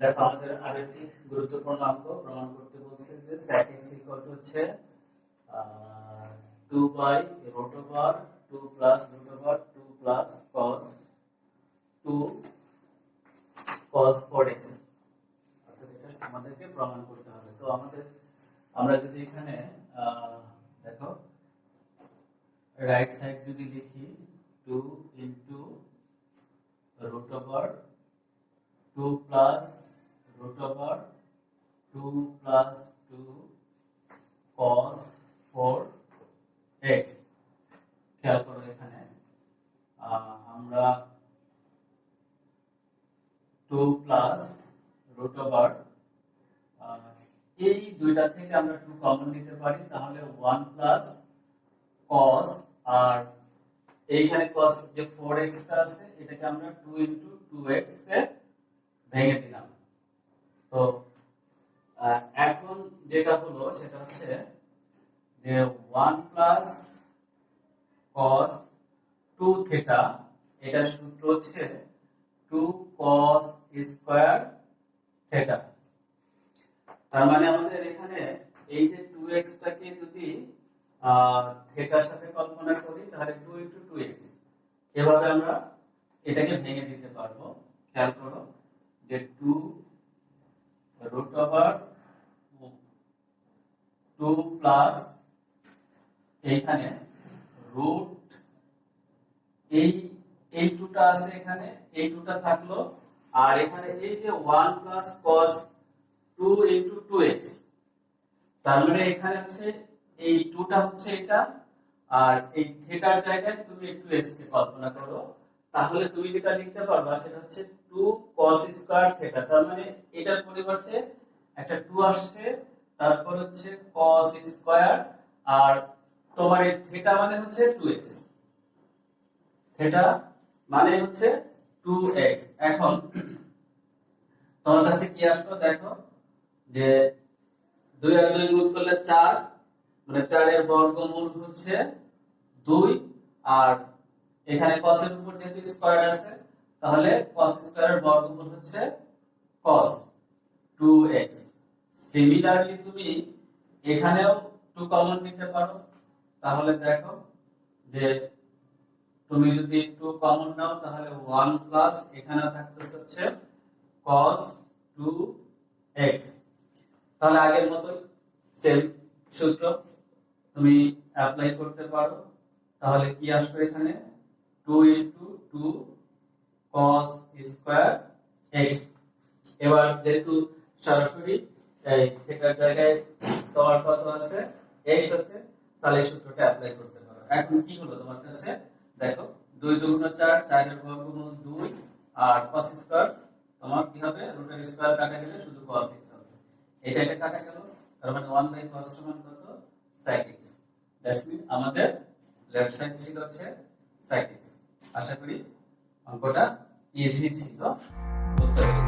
দেখো আমাদের আরেকটি গুরুত্বপূর্ণ অঙ্ক প্রমাণ করতে বলছে যে sec x ইকুয়াল টু হচ্ছে two by root over two plus root over two plus cos two cos four x অর্থাৎ এটা আমাদেরকে প্রমাণ করতে হবে। তো আমাদের, আমরা যদি এখানে দেখো রাইট সাইড যদি লিখি two into root over 2 plus root over 2 plus 2 cos 4 x খেয়াল করো এখানে। আমরা 2 প্লাস রুট ওভার এই দুইটা থেকে আমরা 2 কমন নিতে পারি, তাহলে 1 প্লাস cos আর এইখানে cos যে 4x টা আছে, এটাকে আমরা 2 ইনটু 2x এ ভেঙে দিলাম। তো এখন যেটা হলো সেটা হচ্ছে যে one plus cos two theta এটার সূত্র হচ্ছে টু কস স্কোয়ার থেটা তার মানে আমাদের এখানে এই যে টু এক্সটাকে যদি থেটার সাথে কল্পনা করি, তাহলে টু ইন্টু টু এক্স এভাবে আমরা এটাকে ভেঙে দিতে পারব। খেয়াল করো যে two root over two plus এইখানে রুট এই এই টুটা আছে এখানে এই টুটা থাকল। আর এখানে এই যে one plus cos two into two x তার মানে এখানে হচ্ছে এই টুটা হচ্ছে এটা। আর এই থিটার জায়গায় তুমি একটু এক্স কে কল্পনা করো। তাহলে তুমি যেটা লিখতে পারবা সেটা হচ্ছে টু কস স্কোয়ার থিটা তার মানে এটার পরিবর্তে একটা টু আসছে, তারপর হচ্ছে কস স্কোয়ার আর তোমার এই থিটা মানে হচ্ছে টু এক্স থিটা মানে হচ্ছে টু এক্স এখন তোমার কাছে কি আসলো দেখো, যে দুই আর দুই গুণ করলে চার মানে চারের বর্গমূল হচ্ছে দুই, আর এখানে cos এর উপর যেহেতু স্কয়ার আছে, তাহলে cos স্কয়ারের বর্গমূল হচ্ছে cos 2x সিমিলারলি তুমি এখানেও 2 কমন নিতে পারো। তাহলে দেখো যে তুমি যদি 2 কমন নাও, তাহলে 1 প্লাস এখানে থাকতেছে হচ্ছে cos 2x তাহলে আগের মতোই সেম সূত্র তুমি অ্যাপ্লাই করতে পারো। তাহলে কি আসবে এখানে? 2 ইনটু 2 cos স্কয়ার x এবার যেহেতু সরাসরি থিটার জায়গায় তোমার কত আছে? x আছে, তাহলে সূত্রটা অ্যাপ্লাই করতে পারো। এখন কি হলো তোমার কাছে? দেখো 2 দুগুণ 4 4 এর বর্গমূল 2 আর cos স্কয়ার তোমার কি হবে? রুটের স্কয়ার কাটা গেলে শুধু cos x হবে। এটা এটা কাটা গেল, তার মানে 1 বাই cos সমান কত? sec x দ্যাটস মিন আমাদের লেফট সাইড ছিল হচ্ছে x আশা করি অঙ্কটা ইজি ছিল। বুঝতে পেরেছি।